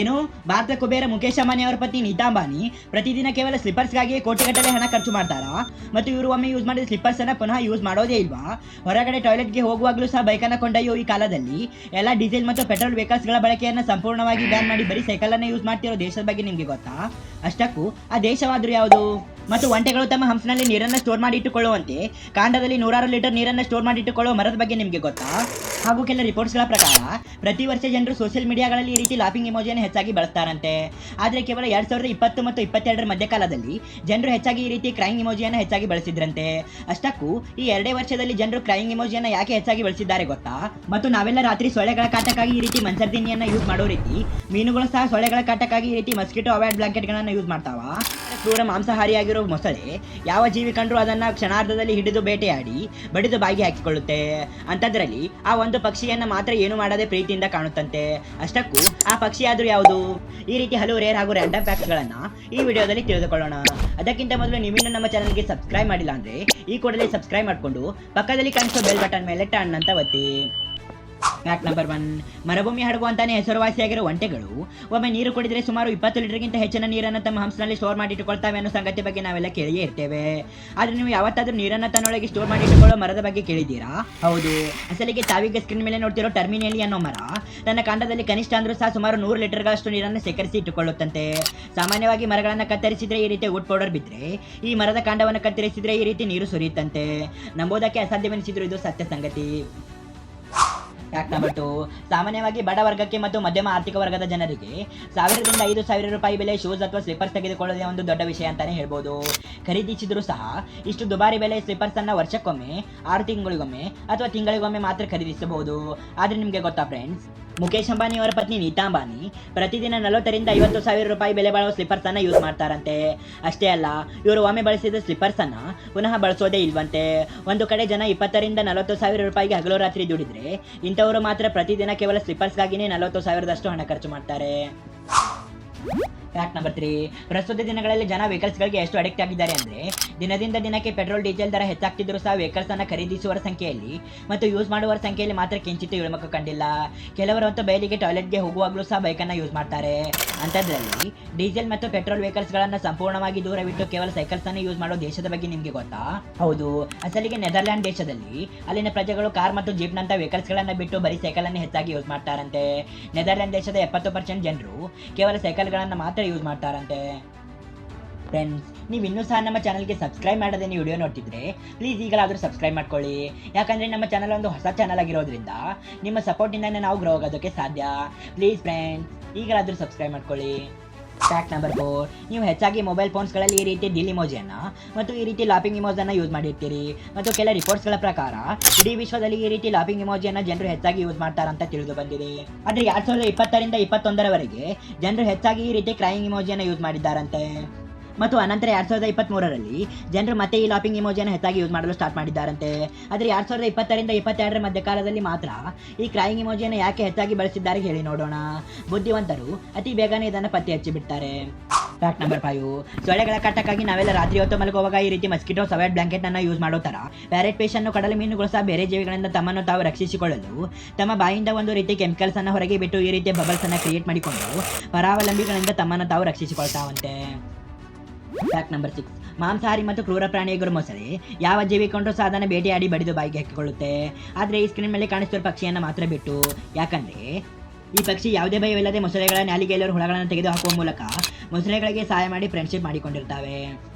ಏನು? ಭಾರತ ಕುಬೇರ ಮುಖೇಶ್ ಅಂಬಾನಿ ಅವರ ಪತ್ನಿ ನೀತಾ ಅಂಬಾನಿ ಪ್ರತಿದಿನ ಕೇವಲ ಸ್ಲಿಪ್ಪರ್ಸ್ಗಾಗಿ ಕೋಟಿಗಟ್ಟಲೆ ಹಣ ಖರ್ಚು ಮಾಡ್ತಾರಾ? ಮತ್ತು ಇವರು ಒಮ್ಮೆ ಯೂಸ್ ಮಾಡಿದ ಸ್ಲಿಪ್ಪರ್ಸ್ ಅನ್ನ ಪುನಃ ಯೂಸ್ ಮಾಡೋದೇ ಇಲ್ವಾ? ಹೊರಗಡೆ ಟಾಯ್ಲೆಟ್ಗೆ ಹೋಗುವಾಗಲೂ ಸಹ ಬೈಕನ್ನು ಕೊಂಡೊಯ್ಯೋ ಈ ಕಾಲದಲ್ಲಿ ಎಲ್ಲ ಡೀಸೆಲ್ ಮತ್ತು ಪೆಟ್ರೋಲ್ ವೆಹಿಕಲ್ಸ್ಗಳ ಬಳಕೆಯನ್ನು ಸಂಪೂರ್ಣವಾಗಿ ಬ್ಯಾನ್ ಮಾಡಿ ಬರೀ ಸೈಕಲ್ ಅನ್ನ ಯೂಸ್ ಮಾಡ್ತಿರೋ ದೇಶದ ಬಗ್ಗೆ ನಿಮಗೆ ಗೊತ್ತಾ? ಅಷ್ಟಕ್ಕೂ ಆ ದೇಶವಾದರೂ ಯಾವುದು? ಮತ್ತು ಒಂಟೆಗಳು ತಮ್ಮ ಹಂಸನಲ್ಲಿ ನೀರನ್ನು ಸ್ಟೋರ್ ಮಾಡಿ ಇಟ್ಟುಕೊಳ್ಳುವಂತೆ ಕಾಂಡದಲ್ಲಿ ನೂರಾರು ಲೀಟರ್ ನೀರನ್ನು ಸ್ಟೋರ್ ಮಾಡಿ ಇಟ್ಟುಕೊಳ್ಳುವ ಮರದ ಬಗ್ಗೆ ನಿಮಗೆ ಗೊತ್ತಾ? ಹಾಗೂ ಕೆಲ ರಿಪೋರ್ಟ್ಸ್ಗಳ ಪ್ರಕಾರ, ಪ್ರತಿ ವರ್ಷ ಜನರು ಸೋಷಿಯಲ್ ಮೀಡಿಯಾಗಳಲ್ಲಿ ಈ ರೀತಿ ಲಾಫಿಂಗ್ ಇಮೋಜಿಯನ್ನು ಹೆಚ್ಚಾಗಿ ಬಳಸ್ತಾರಂತೆ. ಆದರೆ ಕೇವಲ ಎರಡು ಸಾವಿರದ ಇಪ್ಪತ್ತು ಮತ್ತು ಇಪ್ಪತ್ತೆರಡರ ಮಧ್ಯಕಾಲದಲ್ಲಿ ಜನರು ಹೆಚ್ಚಾಗಿ ಈ ರೀತಿ ಕ್ರೈಂಗ್ ಇಮೋಜಿಯನ್ನು ಹೆಚ್ಚಾಗಿ ಬಳಸಿದ್ರಂತೆ. ಅಷ್ಟಕ್ಕೂ, ಈ ಎರಡೇ ವರ್ಷದಲ್ಲಿ ಜನರು ಕ್ರೈಂಗ್ ಇಮೋಜಿಯನ್ನು ಯಾಕೆ ಹೆಚ್ಚಾಗಿ ಬಳಸಿದ್ದಾರೆ ಗೊತ್ತಾ? ಮತ್ತು ನಾವೆಲ್ಲ ರಾತ್ರಿ ಸೊಳ್ಳೆಗಳ ಕಾಟಕ್ಕಾಗಿ ಈ ರೀತಿ ಮಂಚರ್ದಿನಿಯನ್ನ ಯೂಸ್ ಮಾಡೋ ರೀತಿ, ಮೀನುಗಳು ಸಹ ಸೊಳ್ಳೆಗಳ ಕಾಟಕ್ಕಾಗಿ ಈ ರೀತಿ ಮಸ್ಕಿಟೋ ಅವಾಯ್ಡ್ ಬ್ಲಾಂಕೆಟ್ಗಳನ್ನು ಯೂಸ್ ಮಾಡ್ತಾವ? ಕ್ರೂರ ಮಾಂಸಾಹಾರಿಯಾಗಿರೋ ಮೊಸಳೆ ಯಾವ ಜೀವಿ ಕಂಡರೂ ಅದನ್ನು ಕ್ಷಣಾರ್ಧದಲ್ಲಿ ಹಿಡಿದು ಬೇಟೆಯಾಡಿ ಬಡಿದು ಬಾಗಿ ಹಾಕಿಕೊಳ್ಳುತ್ತೆ. ಅಂಥದ್ರಲ್ಲಿ ಆ ಒಂದು ಪಕ್ಷಿಯನ್ನು ಮಾತ್ರ ಏನು ಮಾಡದೆ ಪ್ರೀತಿಯಿಂದ ಕಾಣುತ್ತಂತೆ. ಅಷ್ಟಕ್ಕೂ ಆ ಪಕ್ಷಿ ಆದರೂ ಯಾವುದು? ಈ ರೀತಿ ಹಲವು ರೇರ್ ಹಾಗೂ ರ್ಯಾಂಡಮ್ ಫ್ಯಾಕ್ಟ್ಗಳನ್ನು ಈ ವಿಡಿಯೋದಲ್ಲಿ ತಿಳಿದುಕೊಳ್ಳೋಣ. ಅದಕ್ಕಿಂತ ಮೊದಲು ನೀವಿನ್ನೂ ನಮ್ಮ ಚಾನಲ್ಗೆ ಸಬ್ಸ್ಕ್ರೈಬ್ ಮಾಡಿಲ್ಲ ಅಂದರೆ ಈ ಕೂಡಲೇ ಸಬ್ಸ್ಕ್ರೈಬ್ ಮಾಡಿಕೊಂಡು ಪಕ್ಕದಲ್ಲಿ ಕಾಣಿಸೋ ಬೆಲ್ ಬಟನ್ ಮೇಲೆ ಅಂತ ಒತ್ತಿ. ಫ್ಯಾಕ್ಟ್ ನಂಬರ್ ಒನ್ ಮರುಭೂಮಿ ಹಡಗು ಅಂತಾನೆ ಹೆಸರುವಾಸಿಯಾಗಿರುವ ಒಂಟೆಗಳು. ಒಮ್ಮೆ ನೀರು ಕುಡಿದ್ರೆ ಸುಮಾರು ಇಪ್ಪತ್ತು ಲೀಟರ್ಗಿಂತ ಹೆಚ್ಚಿನ ನೀರನ್ನು ತಮ್ಮ ಹಂಸನಲ್ಲಿ ಸ್ಟೋರ್ ಮಾಡಿ ಇಟ್ಟುಕೊಳ್ತಾವೆ ಅನ್ನೋ ಸಂಗತಿ ಬಗ್ಗೆ ನಾವೆಲ್ಲ ಕೇಳಿಯೇ ಇರ್ತೇವೆ. ಆದ್ರೆ ನೀವು ಯಾವತ್ತಾದ್ರೂ ನೀರನ್ನು ತನ್ನೊಳಗೆ ಸ್ಟೋರ್ ಮಾಡಿ ಇಟ್ಟುಕೊಳ್ಳೋ ಮರದ ಬಗ್ಗೆ ಕೇಳಿದ್ದೀರಾ? ಹೌದು. ಅಸಲಿಗೆ ತಾವಿಗೆ ಸ್ಕ್ರೀನ್ ಮೇಲೆ ನೋಡ್ತಿರೋ ಟರ್ಮಿನೇಲಿ ಅನ್ನೋ ಮರ, ತನ್ನ ಕಾಂಡದಲ್ಲಿ ಕನಿಷ್ಠ ಅಂದ್ರೂ ಸಹ ಸುಮಾರು ನೂರು ಲೀಟರ್ಗಳಷ್ಟು ನೀರನ್ನು ಶೇಖರಿಸಿ ಇಟ್ಟುಕೊಳ್ಳುತ್ತಂತೆ. ಸಾಮಾನ್ಯವಾಗಿ ಮರಗಳನ್ನು ಕತ್ತರಿಸಿದ್ರೆ ಈ ರೀತಿ ವುಡ್ ಪೌಡರ್ ಬಿದ್ದರೆ ಈ ಮರದ ಕಾಂಡವನ್ನು ಕತ್ತರಿಸಿದ್ರೆ ಈ ರೀತಿ ನೀರು ಸುರಿಯುತ್ತಂತೆ. ನಂಬೋದಕ್ಕೆ ಅಸಾಧ್ಯವೆನಿಸಿದ್ರು ಇದು ಸತ್ಯ ಸಂಗತಿ. ಟು ಸಾಮಾನ್ಯವಾಗಿ ಬಡ ವರ್ಗಕ್ಕೆ ಮತ್ತು ಮಧ್ಯಮ ಆರ್ಥಿಕ ವರ್ಗದ ಜನರಿಗೆ ಸಾವಿರದಿಂದ ಐದು ಸಾವಿರ ರೂಪಾಯಿ ಬೆಲೆ ಶೂಸ್ ಅಥವಾ ಸ್ಲಿಪ್ಪರ್ಸ್ ತೆಗೆದುಕೊಳ್ಳೋದೇ ಒಂದು ದೊಡ್ಡ ವಿಷಯ ಅಂತಾನೆ ಹೇಳ್ಬೋದು. ಖರೀದಿಸಿದರೂ ಸಹ ಇಷ್ಟು ದುಬಾರಿ ಬೆಲೆ ಸ್ಲಿಪ್ಪರ್ಸ್ ಅನ್ನ ವರ್ಷಕ್ಕೊಮ್ಮೆ, ಆರು ತಿಂಗಳಿಗೊಮ್ಮೆ ಅಥವಾ ತಿಂಗಳಿಗೊಮ್ಮೆ ಮಾತ್ರ ಖರೀದಿಸಬಹುದು. ಆದ್ರೆ ನಿಮಗೆ ಗೊತ್ತಾ ಫ್ರೆಂಡ್ಸ್ ಮುಖೇಶ್ ಅಂಬಾನಿ ಅವರ ಪತ್ನಿ ನೀತಾ ಅಂಬಾನಿ. ಪ್ರತಿದಿನ ನಲವತ್ತರಿಂದ ಐವತ್ತು ಸಾವಿರ ರೂಪಾಯಿ ಬೆಲೆ ಬಾಳುವ ಸ್ಲಿಪ್ಪರ್ಸ್ ಅನ್ನ ಯೂಸ್ ಮಾಡ್ತಾರಂತೆ. ಅಷ್ಟೇ ಅಲ್ಲ, ಇವರು ಒಮ್ಮೆ ಬಳಸಿದ ಸ್ಲಿಪ್ಪರ್ಸ್ ಅನ್ನ ಪುನಃ ಬಳಸೋದೇ ಇಲ್ವಂತೆ. ಒಂದು ಕಡೆ ಜನ ಇಪ್ಪತ್ತರಿಂದ ನಲವತ್ತು ಸಾವಿರ ರೂಪಾಯಿಗೆ ಹಗಲು ರಾತ್ರಿ ದುಡಿದ್ರೆ, ಇಂಥವರು ಮಾತ್ರ ಪ್ರತಿದಿನ ಕೇವಲ ಸ್ಲಿಪ್ಪರ್ಸ್ಗಾಗಿನೇ ನಲವತ್ತು ಸಾವಿರದಷ್ಟು ಹಣ ಖರ್ಚು ಮಾಡ್ತಾರೆ. ಫ್ಯಾಕ್ಟ್ ನಂಬರ್ ತ್ರೀ ಪ್ರಸ್ತುತ ದಿನಗಳಲ್ಲಿ ಜನ ವೆಹಿಕಲ್ಸ್ಗಳಿಗೆ ಎಷ್ಟು ಅಡಿಕ್ಟ್ ಆಗಿದ್ದಾರೆ ಅಂದರೆ, ದಿನದಿಂದ ದಿನಕ್ಕೆ ಪೆಟ್ರೋಲ್ ಡೀಸೆಲ್ ದರ ಹೆಚ್ಚಾಗ್ತಿದ್ರು ಸಹ ವೆಹಿಕಲ್ಸ್ ಅನ್ನ ಖರೀದಿಸುವವರ ಸಂಖ್ಯೆಯಲ್ಲಿ ಮತ್ತು ಯೂಸ್ ಮಾಡುವವರ ಸಂಖ್ಯೆಯಲ್ಲಿ ಮಾತ್ರ ಕಿಂಚಿತ್ತು ಇಳುಮುಖ ಕಂಡಿಲ್ಲ. ಕೆಲವರು ಅಂತೂ ಬಯಲಿಗೆ ಟಾಯ್ಲೆಟ್ಗೆ ಹೋಗುವಾಗಲೂ ಸಹ ಬೈಕನ್ನು ಯೂಸ್ ಮಾಡ್ತಾರೆ. ಅಂಥದ್ರಲ್ಲಿ ಡೀಸೆಲ್ ಮತ್ತು ಪೆಟ್ರೋಲ್ ವೆಹಿಕಲ್ಸ್ಗಳನ್ನು ಸಂಪೂರ್ಣವಾಗಿ ದೂರವಿಟ್ಟು ಕೇವಲ ಸೈಕಲ್ಸ್ ಅನ್ನು ಯೂಸ್ ಮಾಡೋ ದೇಶದ ಬಗ್ಗೆ ನಿಮಗೆ ಗೊತ್ತಾ? ಹೌದು, ಅಸಲಿಗೆ ನೆದರ್ಲ್ಯಾಂಡ್ ದೇಶದಲ್ಲಿ ಅಲ್ಲಿನ ಪ್ರಜೆಗಳು ಕಾರ್ ಮತ್ತು ಜೀಪ್ನಂಥ ವೆಹಿಕಲ್ಸ್ಗಳನ್ನು ಬಿಟ್ಟು ಬರೀ ಸೈಕಲ್ ಅನ್ನು ಹೆಚ್ಚಾಗಿ ಯೂಸ್ ಮಾಡ್ತಾರಂತೆ. ನೆದರ್ಲ್ಯಾಂಡ್ ದೇಶದ ಎಪ್ಪತ್ತು ಪರ್ಸೆಂಟ್ ಜನರು ಕೇವಲ ಸೈಕಲ್ಗಳನ್ನು ಮಾತ್ರ ಯೂಸ್ ಮಾಡ್ತಾರಂತೆ? ಫ್ರೆಂಡ್ಸ್ ನೀವು ಇನ್ನೂ ಸಹ ನಮ್ಮ ಚಾನಲ್ಗೆ ಸಬ್ಸ್ಕ್ರೈಬ್ ಮಾಡೋದೇ ನೀವು ವಿಡಿಯೋ ನೋಡ್ತಿದ್ರೆ ಪ್ಲೀಸ್ ಈಗಲಾದರೂ ಸಬ್ಸ್ಕ್ರೈಬ್ ಮಾಡ್ಕೊಳ್ಳಿ. ಯಾಕಂದರೆ ನಮ್ಮ ಚಾನಲ್ ಒಂದು ಹೊಸ ಚಾನಲ್ ಆಗಿರೋದ್ರಿಂದ ನಿಮ್ಮ ಸಪೋರ್ಟಿಂದನೇ ನಾವು ಗ್ರೋ ಆಗೋದಕ್ಕೆ ಸಾಧ್ಯ. ಪ್ಲೀಸ್ ಫ್ರೆಂಡ್ಸ್ ಈಗಲಾದರೂ ಸಬ್ಸ್ಕ್ರೈಬ್ ಮಾಡ್ಕೊಳ್ಳಿ. ಫ್ಯಾಕ್ಟ್ ನಂಬರ್ ಫೋರ್ ನೀವು ಹೆಚ್ಚಾಗಿ ಮೊಬೈಲ್ ಫೋನ್ಸ್ಗಳಲ್ಲಿ ಈ ರೀತಿ ಡಿಲ್ ಇಮೋಜಿಯನ್ನು ಮತ್ತು ಈ ರೀತಿ ಲಾಪಿಂಗ್ ಇಮೋಜನ್ನು ಯೂಸ್ ಮಾಡಿರ್ತೀರಿ. ಮತ್ತು ಕೆಲ ರಿಪೋರ್ಟ್ಸ್ಗಳ ಪ್ರಕಾರ, ಇಡೀ ವಿಶ್ವದಲ್ಲಿ ಈ ರೀತಿ ಲಾಪಿಂಗ್ ಇಮೋಜಿಯನ್ನು ಜನರು ಹೆಚ್ಚಾಗಿ ಯೂಸ್ ಮಾಡ್ತಾರಂತ ತಿಳಿದು ಬಂದಿದೆ. ಆದರೆ ಎರಡು ಸಾವಿರದ ಇಪ್ಪತ್ತರಿಂದ ಇಪ್ಪತ್ತೊಂದರವರೆಗೆ ಜನರು ಹೆಚ್ಚಾಗಿ ಈ ರೀತಿ ಕ್ರೈಯಿಂಗ್ ಇಮೋಜಿಯನ್ನು ಯೂಸ್ ಮಾಡಿದ್ದಾರಂತೆ. ಮತ್ತು ಅನಂತರ ಎರಡ್ ಸಾವಿರದ ಇಪ್ಪತ್ತ್ಮೂರರಲ್ಲಿ ಜನರು ಮತ್ತೆ ಈ ಲಾಪಿಂಗ್ ಇಮೋಜಿಯನ್ನು ಹೆಚ್ಚಾಗಿ ಯೂಸ್ ಮಾಡಲು ಸ್ಟಾರ್ಟ್ ಮಾಡಿದ್ದಾರಂತೆ. ಆದರೆ ಎರಡ್ ಸಾವಿರದ ಇಪ್ಪತ್ತರಿಂದ ಇಪ್ಪತ್ತೆರಡರ ಮಧ್ಯಕಾಲದಲ್ಲಿ ಮಾತ್ರ ಈ ಕ್ರೈಯಿಂಗ್ ಇಮೋಜಿಯನ್ನು ಯಾಕೆ ಹೆಚ್ಚಾಗಿ ಬಳಸಿದ್ದಾರೆ ಹೇಳಿ ನೋಡೋಣ. ಬುದ್ಧಿವಂತರು ಅತಿ ಬೇಗನೆ ಇದನ್ನು ಪತ್ತೆ ಹಚ್ಚಿಬಿಡ್ತಾರೆ ಫ್ಯಾಕ್ಟ್ ನಂಬರ್ ಫೈವ್ ಸೊಳ್ಳೆಗಳ ಕಟ್ಟಕ್ಕಾಗಿ ನಾವೆಲ್ಲ ರಾತ್ರಿ ಹೊತ್ತು ಮಲಗುವಾಗ ಈ ರೀತಿ ಮಸ್ಕಿಟೋ ಸವೆಟ್ ಅನ್ನು ಯೂಸ್ ಮಾಡೋ ತರ ಪ್ಯಾರೆಟ್ ಪೇಷನ್ ಕಡಲ ಮೀನುಗಳು ಸಹ ಬೇರೆ ಜೀವಿಗಳಿಂದ ತಮ್ಮನ್ನು ತಾವು ರಕ್ಷಿಸಿಕೊಳ್ಳಲು ತಮ್ಮ ಬಾಯಿಂದ ಒಂದು ರೀತಿ ಕೆಮಿಕಲ್ಸ್ ಅನ್ನು ಹೊರಗೆ ಬಿಟ್ಟು ಈ ರೀತಿಯ ಬಬಲ್ಸ್ ಅನ್ನು ಕ್ರಿಯೇಟ್ ಮಾಡಿಕೊಂಡು ಪರಾವಲಂಬಿಗಳಿಂದ ತಮ್ಮನ್ನು ತಾವು ರಕ್ಷಿಸಿಕೊಳ್ತಾವಂತೆ. ಫ್ಯಾಕ್ಟ್ ನಂಬರ್ ಸಿಕ್ಸ್ ಮಾಂಸಾಹಾರಿ ಮತ್ತು ಕ್ರೂರ ಪ್ರಾಣಿಗಳು ಮೊಸಳೆ ಯಾವ ಜೀವಿ ಕೊಂಡು ಸಾಧನ ಭೇಟಿಯಾಡಿ ಬಡಿದು ಬಾಯಿಗೆ ಹಾಕಿಕೊಳ್ಳುತ್ತೆ? ಆದರೆ ಈ ಸ್ಕ್ರೀನ್ ಮೇಲೆ ಕಾಣಿಸ್ತಿರೋ ಪಕ್ಷಿಯನ್ನು ಮಾತ್ರ ಬಿಟ್ಟು, ಯಾಕಂದ್ರೆ ಈ ಪಕ್ಷಿ ಯಾವುದೇ ಭಯವಿಲ್ಲದೆ ಮೊಸಳೆಗಳ ನಾಲಿಗೆಯಲ್ಲಿರುವ ಹುಳಗಳನ್ನು ತೆಗೆದುಹಾಕುವ ಮೂಲಕ ಮೊಸಳೆಗಳಿಗೆ ಸಹಾಯ ಮಾಡಿ ಫ್ರೆಂಡ್ಶಿಪ್ ಮಾಡಿಕೊಂಡಿರ್ತಾವೆ.